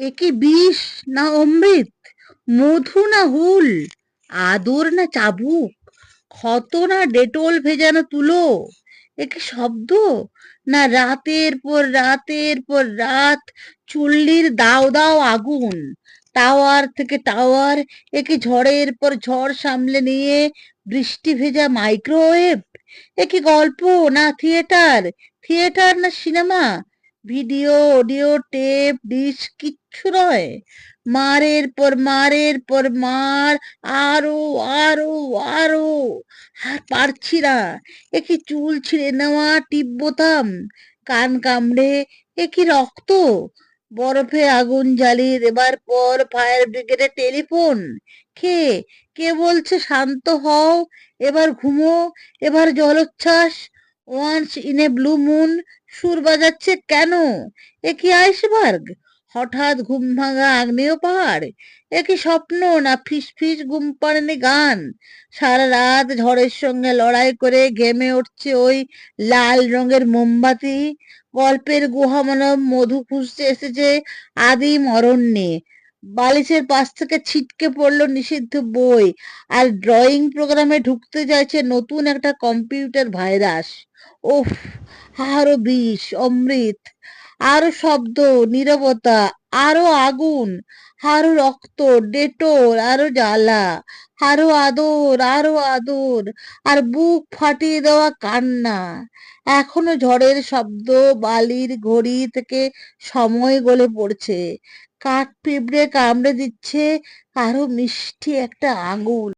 এ কি বিষ না অমৃত? মধু না হুল? আদর না চাবুক? ক্ষত না ডেটল ভেজানো তুলো? এ কি শব্দ? না রাতের পর রাতের পর রাত চুল্লির দাও দাও আগুন? টাওয়ার থেকে টাওয়ার এ কি ঝড়ের পর ঝড় সামলে নিয়ে বৃষ্টি ভেজা মাইক্রোওয়েভ? এ কি গল্প না থিয়েটার? থিয়েটার না cinema? Video, audio, tape, dish, কিচ্ছু নয়। মারের পর মারের পর মার, আরও আরও আরও। আর পারছি না। এ কি চুল ছিঁড়ে নেওয়া টিপ কান কামড়ে এ কি রক্ত। বরফে আগুন জ্বালিয়ে দেবার পর ফায়ার ব্রিগেডে টেলিফোন। কে কে বলছে শান্ত হও, এবার ঘুমো, এবার জলোচ্ছ্বাস। Once in a blue moon সুর বাজাচ্ছে কেন? এ কি আইসবার্গ? হঠাৎ ঘুম ভাঙা আগ্নেয় পাহাড়? এ কি স্বপ্ন না ফিস ফিস ঘুম পাড়েনি গান? সারা রাত ঝড়ের সঙ্গে লড়াই করে ঘেমে উঠছে ওই লাল রঙের মোমবাতি। গল্পের গুহা মানব মধু খুঁজতে এসেছে আদিম অরণ্যে। বালিশের পাশ থেকে ছিটকে পড়ল নিষিদ্ধ বই আর ড্রয়িং প্রোগ্রামে ঢুকতে চাইছে নতুন একটা কম্পিউটার ভাইরাস। ওফ আরও বিষ, অমৃত। আরও শব্দ, নীরবতা, আরও আগুন, আরও রক্ত, ডেটোল, আরও জ্বালা, আরও আদর আরও আদর, আর বুক ফাটিয়ে দেওয়া কান্না। এখনও ঝড়ের শব্দ বালির ঘড়ি থেকে সময় গলে পড়ছে। কাঠ পিঁপড়ে কামড়ে দিচ্ছে, আরও মিষ্টি একটা আঙুল।